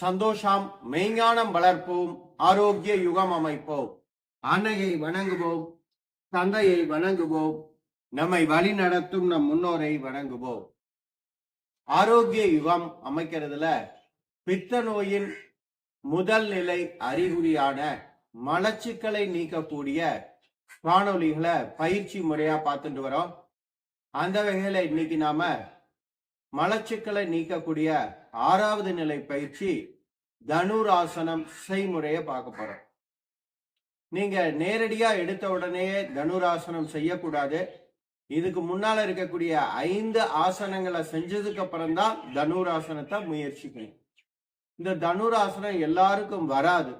சந்தோஷம் மெய்ஞானம் வளர்ப்போம் ஆரோக்கிய யுகம் அமைப்போம். அன்னையை வணங்குவோம் தந்தையை வணங்குவோம் நம்மை வழி நடத்தும் நம் முன்னோரை வணங்குவோம். ஆரோக்கிய யுகம் அமைக்கிறதுல பித்த நோயின் முதல் நிலை அறிகுறியான மலச்சிக்கலை நீக்கக்கூடிய வானொலிகளை பயிற்சி முறையா பார்த்துட்டு வரோம். அந்த வகையில இன்னைக்கு நாம மலச்சிக்கலை நீக்கக்கூடிய ஆறாவது நிலை பயிற்சி தனுராசனம் செய்முறையை பார்க்க போறோம். நீங்க நேரடியா எடுத்த உடனே தனுராசனம் செய்யக்கூடாது. இதுக்கு முன்னால இருக்கக்கூடிய ஐந்து ஆசனங்களை செஞ்சதுக்கு அப்புறம் தான் தனுராசனத்தை முயற்சிக்கணும். இந்த தனுராசனம் எல்லாருக்கும் வராது.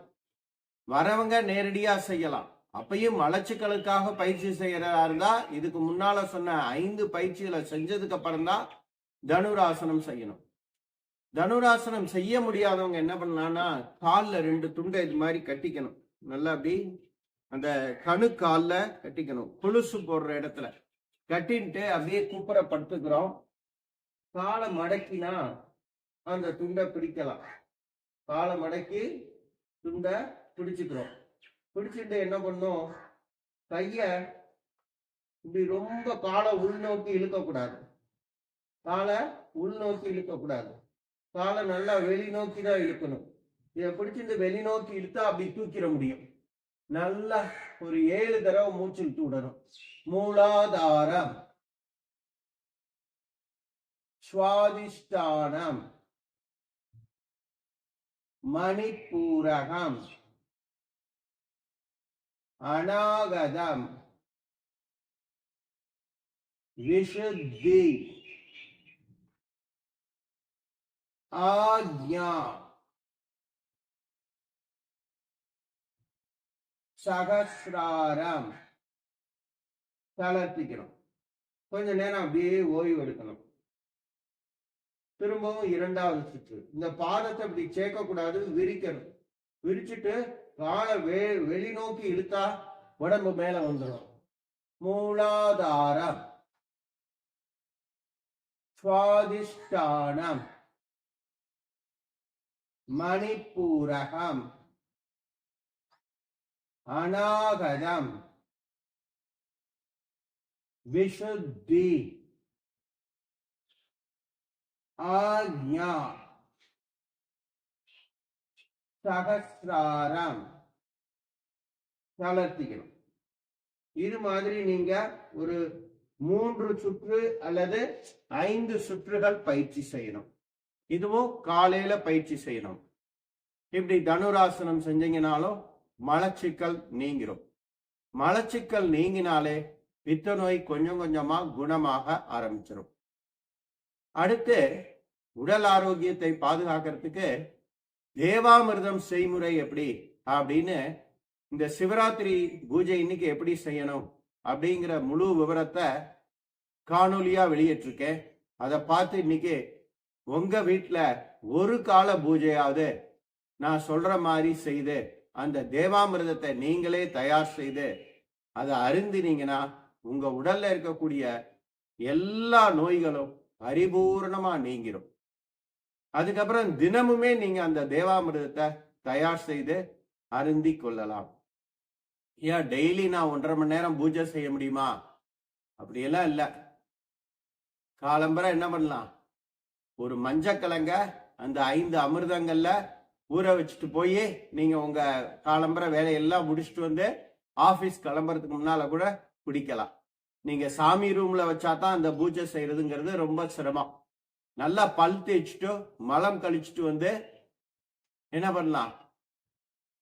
வரவங்க நேரடியா செய்யலாம். அப்பயும் மலச்சுக்களுக்காக பயிற்சி செய்யறதா இருந்தா இதுக்கு முன்னால சொன்ன ஐந்து பயிற்சிகளை செஞ்சதுக்கு அப்புறம் தான் தனுராசனம் செய்யணும். தனுராசனம் செய்ய முடியாதவங்க என்ன பண்ணலாம்னா காலில் ரெண்டு துண்டை இது மாதிரி கட்டிக்கணும். நல்லா அப்படி அந்த கணு காலில் கட்டிக்கணும். கொலுசு போடுற இடத்துல. கட்டின்ட்டு அப்படியே குப்புற படுத்துக்கிறோம் காலை மடக்கினா அந்த துண்டை பிடிக்கலாம். காலை மடக்கி துண்டை பிடிச்சிக்கிறோம். பிடிச்சிட்டு என்ன பண்ணும்? கைய இப்படி ரொம்ப காலை உள்நோக்கி இழுக்கக்கூடாது. காலை உள்நோக்கி இழுக்கக்கூடாது. காலை நல்லா வெளிநோக்கி தான் இழுக்கணும். இதை பிடிச்சிட்டு வெளிநோக்கி இழுத்தா அப்படி தூக்கிட முடியும். நல்லா ஒரு ஏழு தடவை மூச்சு இழுத்து விடணும் மூலாதாரம். சுவாதிஷ்டானம். மணிப்பூரகம். அநாகதம். விஷுத்தி. ஆக்ஞா. சகசிராரம். தளர்த்திக்கணும். கொஞ்ச நேரம் அப்படியே ஓய்வு எடுக்கணும். திரும்பவும் இரண்டாவது சுற்று. இந்த பாதத்தை அப்படி சேர்க்க கூடாது விரிக்கணும். விரிச்சிட்டு காலை வெ வெளிநோக்கி இழுத்தா உடம்பு மேல வந்துடும். மூலாதாரம். சுவாதிஷ்டானம். மணிப்பூரகம். அநாகதம். விஷுத்தி ஆக்ஞா. சகசிராரம். தளர்த்திக்கணும். இது மாதிரி நீங்க ஒரு மூன்று சுற்று அல்லது ஐந்து சுற்றுகள் பயிற்சி செய்யணும். இதுவும் காலையில பயிற்சி செய்யணும். இப்படி தனுராசனம் செஞ்சீங்கனாலும் மலச்சிக்கல் நீங்கிரும். மலச்சிக்கல் நீங்கினாலே பித்த நோய் கொஞ்சம் கொஞ்சமா குணமாக ஆரம்பிச்சிடும் அடுத்து உடல் ஆரோக்கியத்தை பாதுகாக்கிறதுக்கு தேவாமிர்தம் செய்முறை எப்படி? அப்படின்னு இந்த சிவராத்திரி பூஜை இன்னைக்கு எப்படி செய்யணும்? அப்படிங்கிற முழு விவரத்தை காணொலியா வெளியிட்டிருக்கேன். அதை பார்த்து இன்னைக்கு உங்க வீட்டில் ஒரு கால பூஜையாவது நான் சொல்ற மாதிரி செய்து அந்த தேவாமிர்தத்தை நீங்களே தயார் செய்து அதை அருந்தினீங்கன்னா உங்க உடல்ல இருக்கக்கூடிய எல்லா நோய்களும் பரிபூர்ணமா நீங்கிரும். அதுக்கப்புறம் தினமுமே நீங்க அந்த தேவாமிர்தத்தை தயார் செய்து அருந்தி கொள்ளலாம். ஏன் டெய்லி நான் ஒன்றரை மணி நேரம் பூஜை செய்ய முடியுமா? அப்படியெல்லாம் இல்லை. காலம்பரம் என்ன பண்ணலாம்? ஒரு மஞ்சக்கிழங்க அந்த ஐந்து அமிர்தங்கள்ல ஊற வச்சுட்டு போய் நீங்க உங்க காலம்புற வேலையெல்லாம் முடிச்சுட்டு வந்து ஆபீஸ் கிளம்புறதுக்கு முன்னால கூட குடிக்கலாம். நீங்க சாமி ரூம்ல வச்சாதான் அந்த பூஜை செய்யறதுங்கிறது ரொம்ப சிரமம். நல்லா பல் தேய்ச்சிட்டு மலம் கழிச்சிட்டு வந்து என்ன பண்ணலாம்?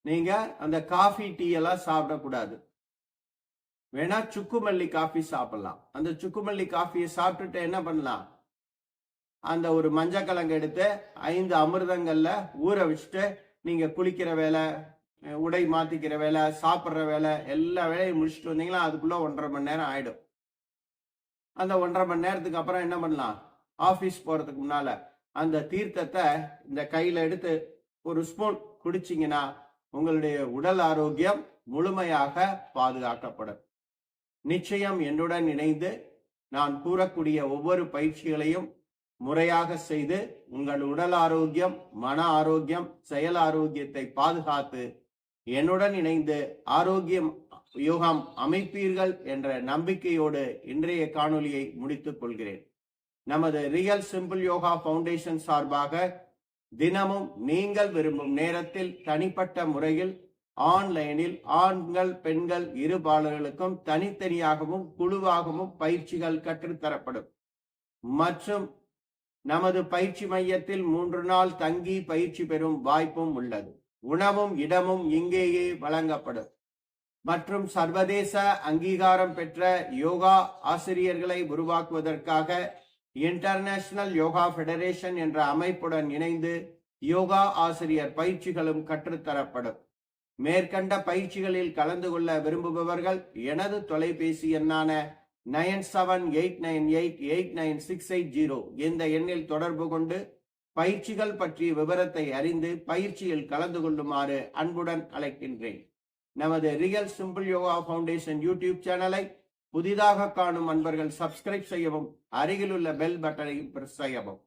நீங்க அந்த காஃபி டீ எல்லாம் சாப்பிடக்கூடாது. வேணா சுக்குமல்லி காஃபி சாப்பிடலாம். அந்த சுக்குமல்லி காஃபியை சாப்பிட்டுட்டு என்ன பண்ணலாம்? அந்த ஒரு மஞ்சள் மஞ்சக்கிழங்கு எடுத்து ஐந்து அமிர்தங்கள்ல ஊற வச்சுட்டு நீங்க குளிக்கிற வேலை உடை மாத்திக்கிற வேலை சாப்பிட்ற வேலை எல்லா வேலையும் முடிச்சுட்டு வந்தீங்களா அதுக்குள்ள ஒன்றரை மணி நேரம் ஆயிடும். அந்த ஒன்றரை மணி நேரத்துக்கு அப்புறம் என்ன பண்ணலாம்? ஆஃபீஸ் போறதுக்கு முன்னால அந்த தீர்த்தத்தை இந்த கையில எடுத்து ஒரு ஸ்பூன் குடிச்சிங்கன்னா உங்களுடைய உடல் ஆரோக்கியம் முழுமையாக பாதுகாக்கப்படும். நிச்சயம் என்னுடன் இணைந்து நான் கூறக்கூடிய ஒவ்வொரு பயிற்சிகளையும் முறையாக செய்து உங்கள் உடல் ஆரோக்கியம் மன ஆரோக்கியம் செயல் ஆரோக்கியத்தை பாதுகாத்து என்னுடன் இணைந்து ஆரோக்கியம் யோகம் அமைப்பீர்கள் என்ற நம்பிக்கையோடு இன்றைய காணொலியை முடித்துக் கொள்கிறேன். நமது ரியல் சிம்பிள் யோகா ஃபவுண்டேஷன் சார்பாக தினமும் நீங்கள் விரும்பும் நேரத்தில் தனிப்பட்ட முறையில் ஆன்லைனில் ஆண்கள் பெண்கள் இருபாலர்களுக்கும் தனித்தனியாகவும் குழுவாகவும் பயிற்சிகள் கற்றுத்தரப்படும். மற்றும் நமது பயிற்சி மையத்தில் மூன்று நாள் தங்கி பயிற்சி பெறும் வாய்ப்பும் உள்ளது. உணவும் இடமும் இங்கேயே வழங்கப்படும். மற்றும் சர்வதேச அங்கீகாரம் பெற்ற யோகா ஆசிரியர்களை உருவாக்குவதற்காக இன்டர்நேஷனல் யோகா ஃபெடரேஷன் என்ற அமைப்புடன் இணைந்து யோகா ஆசிரியர் பயிற்சிகளும் கற்றுத்தரப்படும். மேற்கண்ட பயிற்சிகளில் கலந்து கொள்ள விரும்புபவர்கள் எனது தொலைபேசி எண்ணான nine seven eight nine eight eight nine six eight zero இந்த எண்ணில் தொடர்பு கொண்டு பயிற்சிகள் பற்றிய விவரத்தை அறிந்து பயிற்சியில் கலந்து கொள்ளுமாறு அன்புடன் அழைக்கின்றேன். நமது real simple yoga foundation YouTube சேனலை புதிதாக காணும் அன்பர்கள் சப்ஸ்கிரைப் செய்யவும் அருகிலுள்ள பெல் பட்டனையும் பிரஸ் செய்யவும்.